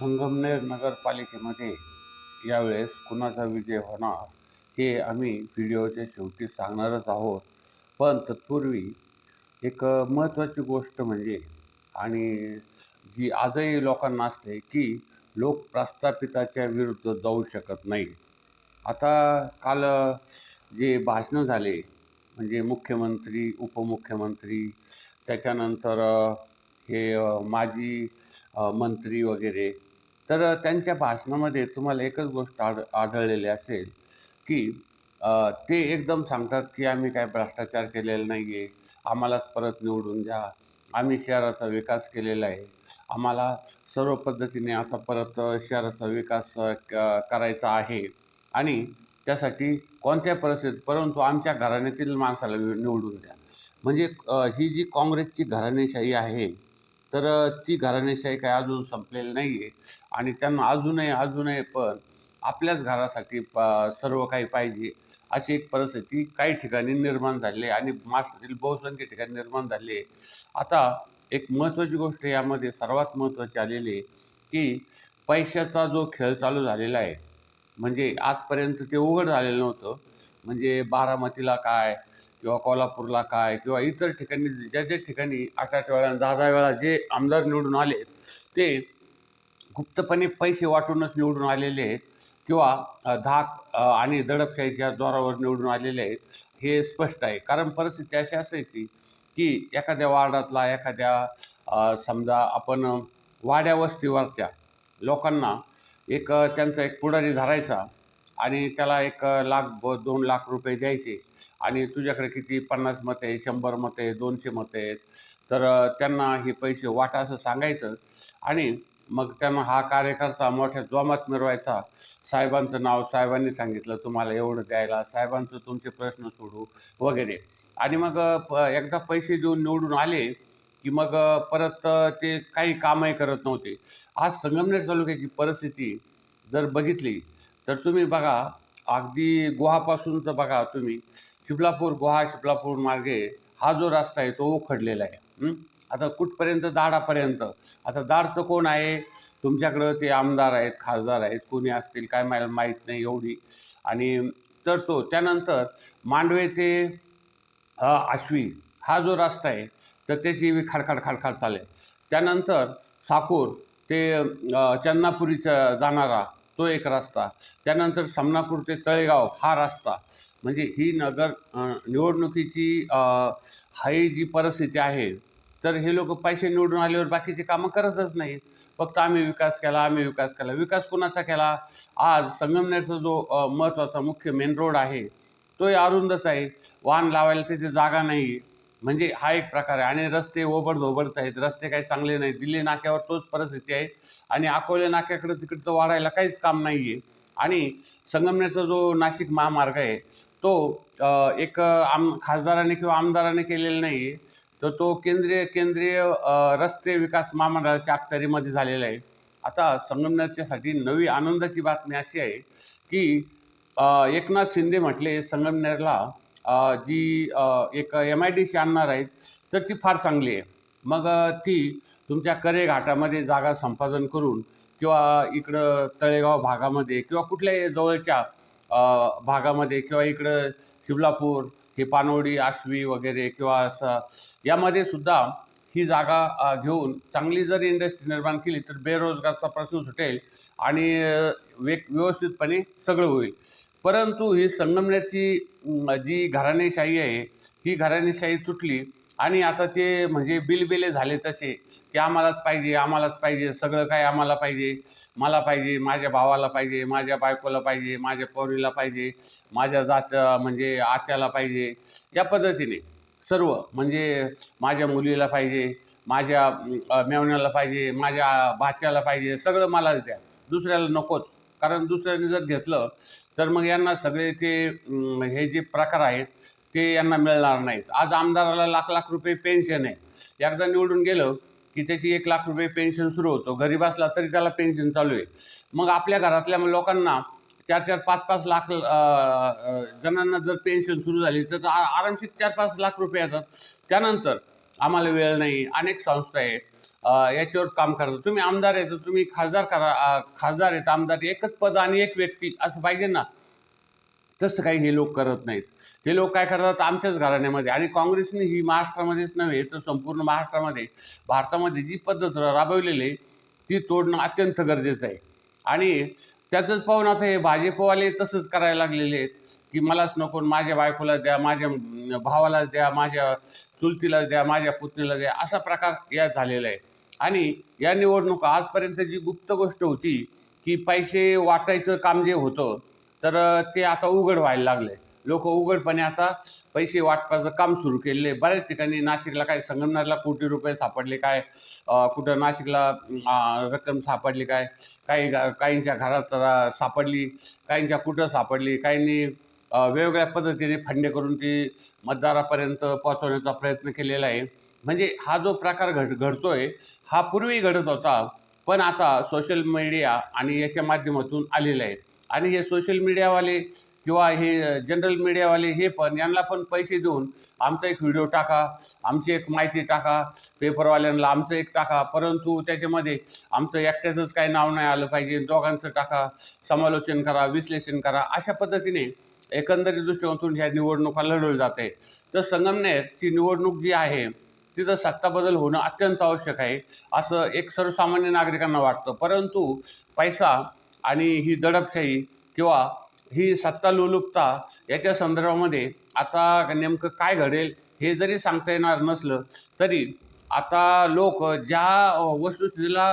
संगमनेर नगरपालिकेमध्ये यावेळेस कुणाचा विजय होणार हे आम्ही व्हिडिओच्या शेवटी सांगणारच आहोत. पण तत्पूर्वी एक महत्त्वाची गोष्ट म्हणजे आणि जी आजही लोकांना असते की लोक प्रस्थापिताच्या विरुद्ध जाऊ शकत नाही आता काल जे भाषणं झाले म्हणजे मुख्यमंत्री उपमुख्यमंत्री त्याच्यानंतर हे माजी मंत्री वगैरे तर त्यांच्या भाषणामध्ये तुम्हाला एकच गोष्ट आढ आढळलेली असेल की ते एकदम सांगतात की आम्ही काय भ्रष्टाचार केलेला नाही आहे आम्हालाच परत निवडून द्या आम्ही शहराचा विकास केलेला आहे आम्हाला सर्व पद्धतीने आता परत शहराचा विकास करायचा आहे. आणि त्यासाठी कोणत्या परिस्थितीत परंतु आमच्या घराण्यातील माणसाला निवडून द्या. म्हणजे ही जी काँग्रेसची घराणेशाही आहे तर ती घराणेशाही काय अजून संपलेली नाही आहे आणि त्यांना अजूनही अजूनही पण आपल्याच घरासाठी प सर्व काही पाहिजे अशी एक परिस्थिती काही ठिकाणी निर्माण झाली आहे. आणि महाराष्ट्रातील बहुसंख्य ठिकाणी निर्माण झाली आहे. आता एक महत्त्वाची गोष्ट यामध्ये सर्वात महत्त्वाची आलेली आहे की पैशाचा जो खेळ चालू झालेला आहे म्हणजे आजपर्यंत ते उघड झालेलं नव्हतं. म्हणजे बारामतीला काय किंवा कोल्हापूरला काय किंवा इतर ठिकाणी ज्या ज्या ठिकाणी आठ आठ वेळा दहा दहा वेळा जे आमदार निवडून आले ते गुप्तपणे पैसे वाटूनच निवडून आलेले आहेत किंवा धाक आणि दडपशाहीच्या जोरावर निवडून आलेले आहेत हे स्पष्ट आहे. कारण परिस्थिती अशी असायची की एखाद्या वार्डातला एखाद्या समजा आपण वाड्या वस्तीवरच्या लोकांना एक त्यांचा एक पुढारी धरायचा आणि त्याला एक लाख ब दोन लाख रुपये द्यायचे. आणि तुझ्याकडे किती पन्नास मतं आहे शंभर मतं आहे दोनशे मतं आहेत तर त्यांना हे पैसे वाटा असं सांगायचं आणि मग त्यांना हा कार्यकर्ता मोठ्या जोमात मिरवायचा. साहेबांचं नाव साहेबांनी सांगितलं तुम्हाला एवढं द्यायला साहेबांचं तुमचे प्रश्न सोडू वगैरे. आणि मग एकदा पैसे देऊन निवडून आले की मग परत ते काही कामही करत नव्हते. आज संगमनेर तालुक्याची परिस्थिती जर बघितली तर तुम्ही बघा अगदी गुहापासूनचं बघा तुम्ही शिबलापूर गुहा शिबलापूर मार्गे हा जो रस्ता आहे तो उखडलेला आहे. आता कुठपर्यंत? दाडापर्यंत. आता दाडचं कोण आहे? तुमच्याकडं ते आमदार आहेत खासदार आहेत. कोणी असतील काय मला माहीत नाही एवढी. आणि तर तो त्यानंतर मांडवे ते आश्वी हा जो रस्ता आहे तर त्याची खाडखाड खाडखाड चालेल. त्यानंतर साकूर ते चन्नापुरीचा जाणारा तो एक रस्ता. त्यानंतर समनापूर ते तळेगाव हा रस्ता. म्हणजे ही नगर निवडणुकीची हाई जी परिस्थिती आहे तर हे लोक पैसे निवडून आल्यावर बाकीचे कामं करतच नाहीत फक्त आम्ही विकास केला आम्ही विकास केला. विकास कुणाचा केला? आज संगमनेरचा जो महत्त्वाचा मुख्य मेन रोड आहे तोही अरुंदच आहे. वाहन लावायला तिथे जागा नाही. म्हणजे हा एक प्रकार आहे. आणि रस्ते ओबडधोबडच आहेत. रस्ते काही चांगले नाही दिल्ली नाक्यावर तोच परिस्थिती आहे. आणि अकोले नाक्याकडे तिकडचं वाढायला काहीच काम नाही आहे आणि संगमनेरचा जो नाशिक महामार्ग आहे तो एक आम खासदाराने किंवा आमदाराने केलेला नाही आहे तर तो केंद्रीय केंद्रीय रस्ते विकास महामंडळाच्या अखत्यारीमध्ये झालेला आहे. आता संगमनेरच्यासाठी नवी आनंदाची बातमी अशी आहे की एकनाथ शिंदे म्हटले संगमनेरला जी एक एम आय डी सी आणणार आहेत तर ती फार चांगली आहे. मग ती तुमच्या करे घाटामध्ये जागा संपादन करून किंवा इकडं तळेगाव भागामध्ये किंवा कुठल्याही जवळच्या भागामध्ये किंवा इकडं शिवलापूर हे पानवडी आश्वी वगैरे किंवा असं यामध्ये सुद्धा ही जागा घेऊन चांगली जर इंडस्ट्री निर्माण केली तर बेरोजगारचा प्रश्न सुटेल आणि वे व्यवस्थितपणे सगळं होईल. परंतु ही संगमनेरची जी घराणेशाही आहे ही घराणेशाही तुटली आणि आता ते म्हणजे बिलबिले झाले तसे की आम्हालाच पाहिजे आम्हालाच पाहिजे सगळं काय आम्हाला पाहिजे मला पाहिजे माझ्या भावाला पाहिजे माझ्या बायकोला पाहिजे माझ्या पोरीला पाहिजे माझ्या जात म्हणजे आत्याला पाहिजे या पद्धतीने सर्व म्हणजे माझ्या मुलीला पाहिजे माझ्या मेवण्याला पाहिजे माझ्या भाच्याला पाहिजे सगळं मलाच द्या. दुसऱ्याला नकोच. कारण दुसऱ्याने जर घेतलं तर मग यांना सगळे ते हे जे प्रकार आहेत ते यांना मिळणार नाहीत. आज आमदाराला लाख लाख रुपये पेन्शन आहे एकदा निवडून गेलं की त्याची एक लाख रुपये पेन्शन सुरू होतो. गरीब असला तरी त्याला पेन्शन चालू आहे. मग आपल्या घरातल्या लोकांना चार चार पाच पाच लाख जणांना जर पेन्शन सुरू झाली तर आरामशीर चार पाच लाख रुपये येतात. त्यानंतर आम्हाला वेळ नाही. अनेक संस्था आहेत. याच्यावर काम करता तुम्ही आमदार आहे तर तुम्ही खासदार करा खासदार आहेत आमदार एकच पद आणि एक व्यक्ती असं पाहिजे ना. तसं काही हे लोक करत नाहीत. हे लोक काय करतात? आमच्याच घराण्यामध्ये. आणि काँग्रेसने ही महाराष्ट्रामध्येच नव्हे तर संपूर्ण महाराष्ट्रामध्ये भारतामध्ये जी पद्धत राबवलेली आहे ती तोडणं अत्यंत गरजेचं आहे. आणि त्याचंच पाहून आता हे भाजपवाले तसंच करायला लागलेले आहेत की मलाच नको माझ्या बायकोला द्या माझ्या भावालाच भावाला द्या माझ्या चुलतीला द्या माझ्या पुतणीला द्या असा प्रकार या झालेला आहे. आणि या निवडणुका आजपर्यंत जी गुप्त गोष्ट होती की पैसे वाटायचं काम जे होतं तर ते आता उघड व्हायला लागले. लोक उघडपणे आता पैसे वाटपाचं काम सुरू केलेलं. आहे. बऱ्याच ठिकाणी नाशिकला काय संगमनेरला कोटी रुपये सापडले काय? कुठं नाशिकला रक्कम सापडली काय? काही काहींच्या घरात सापडली काहींच्या कुठं सापडली? काहींनी वेगवेगळ्या पद्धतीने फंडे करून ती मतदारापर्यंत पोहोचवण्याचा प्रयत्न केलेला आहे. म्हणजे हा जो प्रकार घड घडतोय हा पूर्वी घडत होता पण आता सोशल मीडिया आणि याच्या माध्यमातून आलेला आहे. आणि हे सोशल मीडियावाले किंवा हे जनरल मीडियावाले हे पण यांना पण पैसे देऊन आमचा एक व्हिडिओ टाका आमची एक माहिती टाका पेपरवाल्यांना आमचं एक टाका. परंतु त्याच्यामध्ये आमचं एकट्याचंच काही नाव नाही आलं पाहिजे. दोघांचं टाका समालोचन करा विश्लेषण करा. अशा पद्धतीने एकंदरीत दृष्टिकोनातून ह्या निवडणुका लढवल्या जात आहे तर संगमनेरची निवडणूक जी आहे तिथं सत्ता बदल होणं अत्यंत आवश्यक आहे असं एक सर्वसामान्य नागरिकांना वाटतं. परंतु पैसा आणि ही दडपशाही किंवा ही सत्ता लोलुपता याच्या संदर्भामध्ये आता नेमकं काय घडेल हे जरी सांगता येणार नसलं तरी आता लोक ज्या वस्तुस्थितीला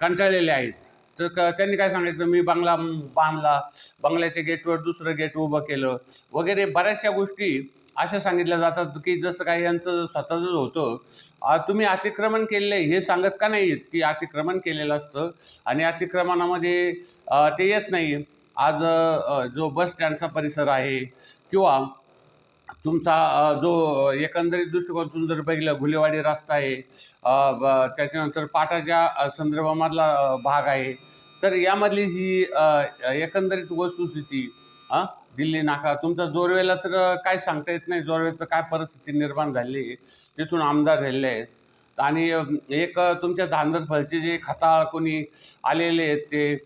कंटाळलेले आहेत तर क त्यांनी काय सांगायचं? मी बंगला बांधला बंगल्याच्या गेटवर दुसरं गेट उभं केलं वगैरे बऱ्याचशा गोष्टी अशा सांगितल्या जातात की जसं काही यांचं स्वतःच होतं. तुम्ही अतिक्रमण केलेलं आहे हे सांगत का नाही येत की अतिक्रमण केलेलं असतं? आणि अतिक्रमणामध्ये ते येत नाही. आज जो बस स्टँडचा परिसर आहे किंवा तुमचा जो एकंदरीत दृष्टिकोनातून जर बघितलं घुलेवाडी रस्ता आहे त्याच्यानंतर पाटाच्या संदर्भामधला भाग आहे. तर यामधली ही एकंदरीत वस्तुस्थिती हां दिल्ली नाका. तुमचा जोरवेला तर काय सांगता येत नाही. जोरवेचं काय परिस्थिती निर्माण झाली आहे तिथून आमदार राहिले आहेत. आणि एक तुमच्या धांदरफळचे जे खताळ कोणी आलेले आहेत ते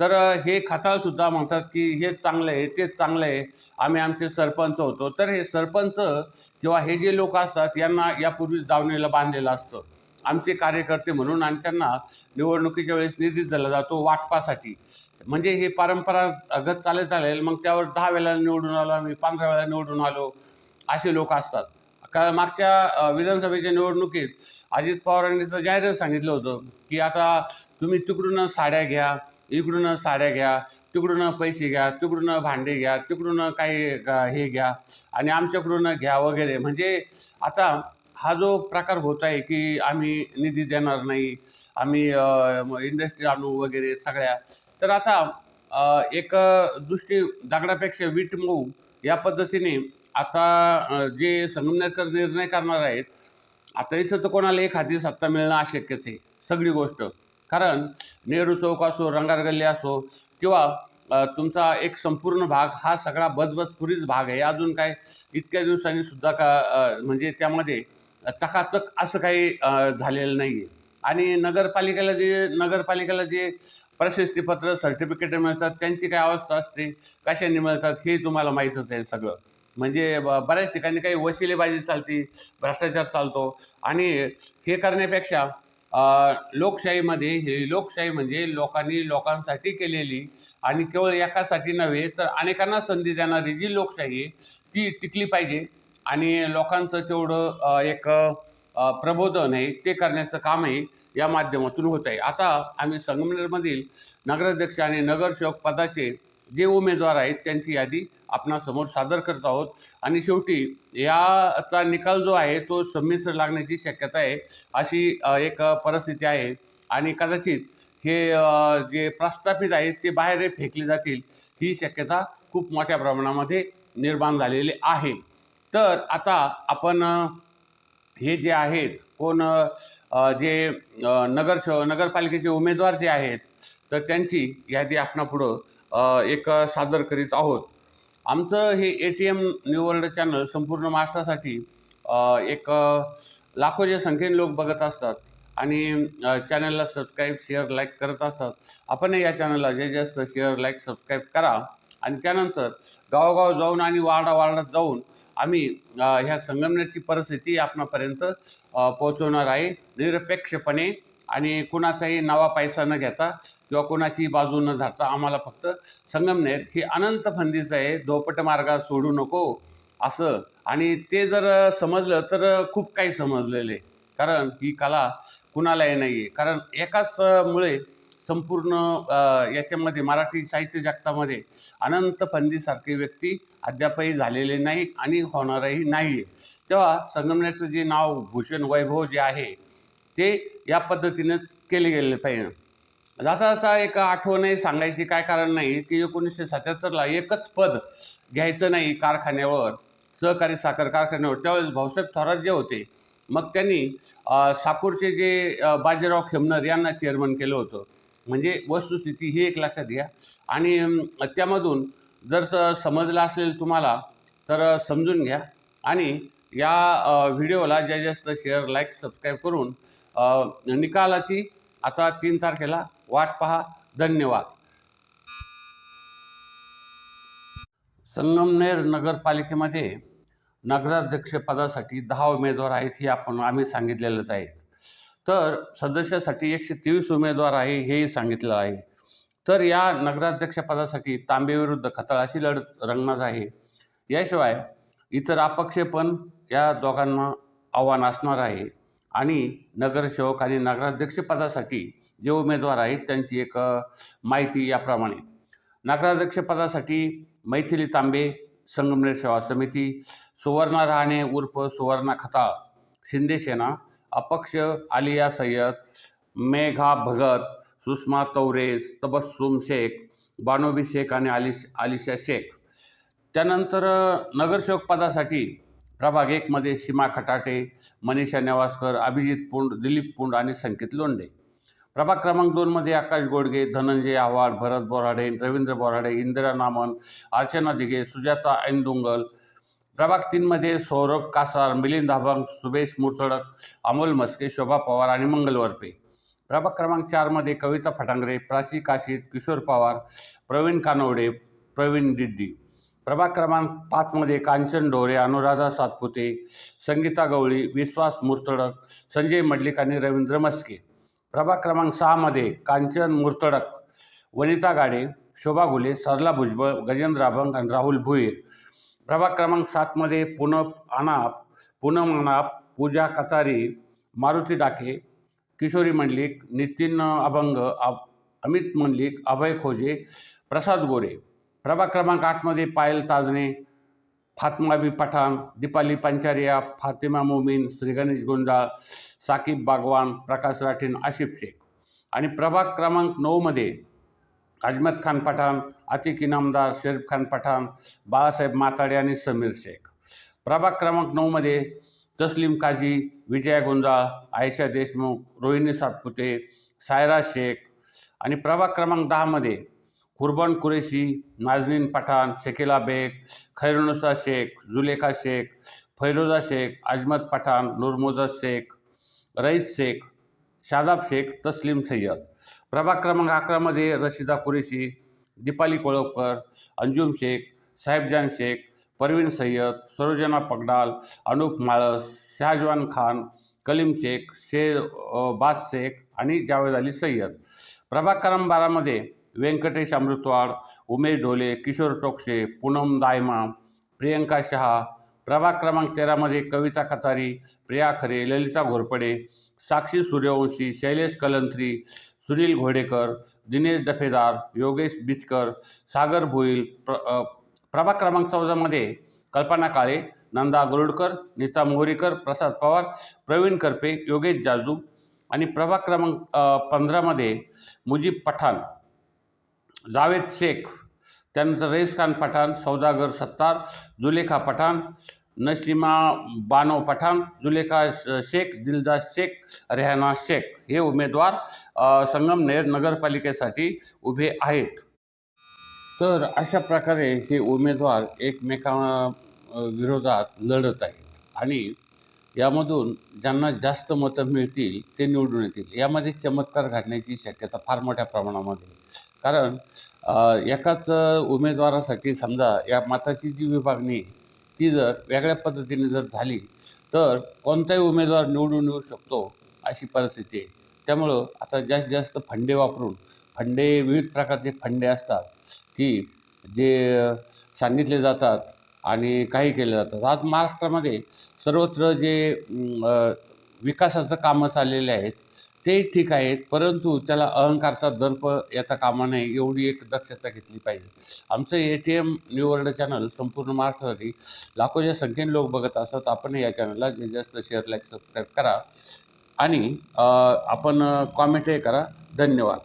तर हे खताळसुद्धा म्हणतात की हे चांगलं आहे तेच चांगलं आहे. आम्ही आमचे सरपंच होतो. तर हे सरपंच किंवा हे जे लोक असतात यांना यापूर्वीच दावणीला बांधलेलं असतं. आमचे कार्यकर्ते म्हणून आणि त्यांना निवडणुकीच्या वेळेस निधी दिला जातो वाटपासाठी. म्हणजे हे परंपरागत चालत चालेल मग त्यावर दहा वेळेला निवडून आलो आम्ही पंधरा वेळा निवडून आलो असे लोक असतात. कारण मागच्या विधानसभेच्या निवडणुकीत अजित पवारांनी तर जाहीरच सांगितलं होतं की आता तुम्ही तिकडून साड्या घ्या इकडून साड्या घ्या तिकडून पैसे घ्या तिकडून भांडे घ्या तिकडून काही हे घ्या आणि आमच्याकडून घ्या वगैरे. म्हणजे आता हा जो प्रकार होत आहे की आम्ही निधी देणार नाही आम्ही इंडस्ट्री आणू वगैरे सगळ्या तर आता एक दृष्टी दगडापेक्षा वीट मऊ या पद्धतीने आता जे संगमनेरकर निर्णय करणार आहेत आता इथं तर कोणाला एखादी सत्ता मिळणं अशक्यच आहे सगळी गोष्ट. कारण नेहरू चौक असो रंगार गल्ली असो किंवा तुमचा एक संपूर्ण भाग हा सगळा बजबजपुरीच भाग आहे. अजून काय इतक्या दिवसांनी सुद्धा का म्हणजे त्यामध्ये चकाचक असं काही झालेलं नाही आहे आणि नगरपालिकेला जे नगरपालिकेला जे प्रशस्तीपत्र सर्टिफिकेट मिळतात त्यांची काय अवस्था असते कशाने मिळतात हे तुम्हाला माहीतच आहे सगळं. म्हणजे ब बऱ्याच ठिकाणी काही वशिलेबाजी चालती भ्रष्टाचार चालतो. आणि हे करण्यापेक्षा लोकशाहीमध्ये ही लोकशाही म्हणजे लोकांनी लोकांसाठी केलेली आणि केवळ एकासाठी नव्हे तर अनेकांना संधी देणारी जी लोकशाही आहे ती टिकली पाहिजे. आणि लोकांचं तेवढं एक प्रबोधन आहे ते करण्याचं काम आहे. या माध्यमातून होत आहे. आता आम्ही संगमनेरमधील नगराध्यक्ष आणि नगरसेवक पदाचे जे उमेदवार आहेत त्यांची यादी आपणासमोर सादर करत आहोत. आणि शेवटी याचा निकाल जो आहे तो संमिश्र लागण्याची शक्यता आहे अशी एक परिस्थिती आहे. आणि कदाचित हे जे प्रस्थापित आहेत ते बाहेर फेकले जातील ही शक्यता खूप मोठ्या प्रमाणामध्ये निर्माण झालेली आहे. तर आता आपण हे जे आहेत कोण जे नगर श नगरपालिकेचे उमेदवार जे आहेत तर त्यांची यादी आपणापुढं एक सादर करीत आहोत. आमचं हे A T M new world channel संपूर्ण महाराष्ट्रासाठी एक लाखोच्या संख्येने लोक बघत असतात आणि चॅनलला सबस्क्राईब शेअर लाईक करत असतात. आपणही या चॅनलला जे जास्त शेअर लाईक सबस्क्राईब करा आणि त्यानंतर गावोगाव जाऊन आणि वार्डा वार्डात जाऊन आम्ही ह्या संगमनेरची परिस्थिती आपणापर्यंत पोहोचवणार आहे. निरपेक्षपणे आणि कुणाचाही नावा पैसा न घेता किंवा कुणाची बाजू न धरता आम्हाला फक्त संगमनेर ही अनंत फंदीचं आहे. धोपट मार्ग सोडू नको असं. आणि ते जर समजलं तर खूप काही समजलेलं. आहे कारण ही कला कुणालाही नाही आहे कारण एकाच मुळे संपूर्ण याच्यामध्ये मराठी साहित्य जगतामध्ये अनंत फंदीसारखे व्यक्ती अद्यापही झालेले नाही आणि होणारही नाही. आहे तेव्हा संगमनेरचं जे नाव भूषण वैभव जे आहे ते या पद्धतीनेच केले गेले पाहिजे. जाता जाता एक आठवणही सांगायची काय कारण नाही की एकोणीसशे सत्याहत्तरला एकच पद घ्यायचं नाही कारखान्यावर सहकारी साखर कारखान्यावर. त्यावेळेस भाऊसाहेब थोरात जे होते मग त्यांनी साकूरचे जे बाजीराव खेमनर यांना चेअरमन केलं होतं. म्हणजे वस्तुस्थिती ही एक लक्षात घ्या. आणि त्यामधून जर समजलं असेल तुम्हाला तर समजून घ्या. आणि या व्हिडिओला ज्या जास्त शेअर लाईक सबस्क्राईब करून निकालाची आता तीन तारखेला वाट पहा. धन्यवाद. संगमनेर नगरपालिकेमध्ये नगराध्यक्षपदासाठी दहा उमेदवार आहेत हे आपण आम्ही सांगितलेलंच आहे. तर सदस्यासाठी एकशे तेवीस उमेदवार आहे हेही सांगितलं आहे. तर या नगराध्यक्षपदासाठी तांबेविरुद्ध खताळाशी लढत रंगणार आहे. याशिवाय इतर अपक्ष पण या दोघांना आव्हान असणार आहे. आणि नगरसेवक आणि नगराध्यक्षपदासाठी जे उमेदवार आहेत त्यांची एक माहिती याप्रमाणे. नगराध्यक्षपदासाठी मैथिली तांबे संगमनेर सेवा समिती सुवर्णा रहाणे उर्फ सुवर्णा खताळ शिंदे सेना अपक्ष आलिया सय्यद मेघा भगत सुषमा तौरेस तबस्सुम शेख बानोबी शेख आणि आलिश आलिशा शेख. त्यानंतर नगरसेवक पदासाठी प्रभाग एकमध्ये सीमा खटाटे मनीषा नेवासकर अभिजित पुंड दिलीप पुंड आणि संकेत लोंढे. प्रभाग क्रमांक दोनमध्ये आकाश गोडगे धनंजय आव्हाड भरत बोराडे रवींद्र बोराडे इंदिरा नामन अर्चना दिघे सुजाता ऐनदुंगल प्रभाग तीनमध्ये सौरभ कासार मिलिंद अभंग सुभेश मुरतडक अमोल मस्के शोभा पवार आणि मंगल वरपे. प्रभाग क्रमांक चारमध्ये कविता फटांगरे प्राची काशीद किशोर पवार प्रवीण कानवडे प्रवीण दिड्डी प्रभाग क्रमांक पाचमध्ये कांचन डोरे अनुराधा सातपुते संगीता गवळी विश्वास मुरतडक संजय मडलिक आणि रवींद्र मस्के प्रभाग क्रमांक सहामध्ये कांचन मुरतडक वनिता गाडे शोभा घुले सरला भुजबळ गजेंद्र अभंग आणि राहुल भुईर. प्रभाग क्रमांक सातमध्ये पूनम अनाप पूनम अनाप पूजा कतारी मारुती डाके किशोरी मंडलिक नितीन अभंग अ- अमित मंडलिक अभय खोजे प्रसाद गोरे. प्रभाग क्रमांक आठमध्ये पायल ताजणे फातमा बी पठाण दीपाली पंचारिया फातिमा मोमीन श्री गणेश गुंजाळ साकीब बागवान प्रकाश राठीन आशिफ शेख. आणि प्रभाग क्रमांक नऊमध्ये अजमत खान पठाण अतिक इनामदार शरीफ खान पठाण बाळासाहेब माताडे आणि समीर शेख. प्रभाग क्रमांक नऊमध्ये तस्लीम काझी विजया गुंजाळ आयशा देशमुख रोहिणी सातपुते सायरा शेख आणि प्रभाग क्रमांक दहामध्ये कुर्बान कुरेशी नाजनीन पठाण शकिला बेग खैरुनुसा शेख जुलेखा शेख फैरोजा शेख अजमत पठाण नूरमोजा शेख रईस शेख शादाब शेख तस्लीम सय्यद. प्रभाग क्रमांक अकरामध्ये रशिदा कुरेशी दीपाली कोळवकर अंजुम शेख साहेबजान शेख परवीन सय्यद सरोजना पगडाल अनुप माळस शहाजवान खान कलीम शेख शे बास शेख आणि जावेद अली सय्यद. प्रभाग क्रमांक बारामध्ये व्यंकटेश अमृतवाड उमेश ढोले किशोर टोकशे पूनम दायमा प्रियंका शहा. प्रभाग क्रमांक तेरामध्ये कविता कतारी प्रिया खरे ललिता घोरपडे साक्षी सूर्यवंशी शैलेश कलंत्री सुनील घोडेकर दिनेश दफेदार योगेश बिचकर सागर भुईल प्र प्रभाग क्रमांक चौदामध्ये कल्पना काळे नंदा गरुडकर नीता मोहरीकर प्रसाद पवार प्रवीण करपे योगेश जाजू आणि प्रभाग क्रमांक पंधरामध्ये मुजीब पठाण जावेद शेख त्यानंतर रईस खान पठाण सौदागर सत्तार जुलेखा पठाण नशिमा बानो पठाण जुलेखा श- शेख दिलदास शेख रेहाना शेख हे उमेदवार संगमनेर नगरपालिकेसाठी उभे आहेत. तर अशा प्रकारे हे उमेदवार एकमेका विरोधात लढत आहेत. आणि यामधून ज्यांना जास्त मतं मिळतील ते निवडून येतील. यामध्ये चमत्कार घडण्याची शक्यता फार मोठ्या प्रमाणामध्ये कारण एकाच उमेदवारासाठी समजा या मताची जी विभागणी ती जर वेगळ्या पद्धतीने जर झाली तर कोणताही उमेदवार निवडून येऊ शकतो अशी परिस्थिती आहे. त्यामुळं आता जास्तीत जास्त फंडे वापरून फंडे विविध प्रकारचे फंडे असतात की जे सांगितले जातात आणि काही केले जातात. आज महाराष्ट्रामध्ये सर्वत्र जे विकासाचं कामं चाललेले आहेत ते ठीक आहेत परंतु त्याला अहंकारचा दर्प येता कामा नये एवढी एक दक्षता घेतली पाहिजे. आमचं A T M new world channel संपूर्ण महाराष्ट्रासाठी लाखोच्या संख्येने लोक बघत असतात. आपण या चॅनलला जास्त शेअर लाईक सबस्क्राईब करा. आणि आपण कॉमेंटही करा. धन्यवाद.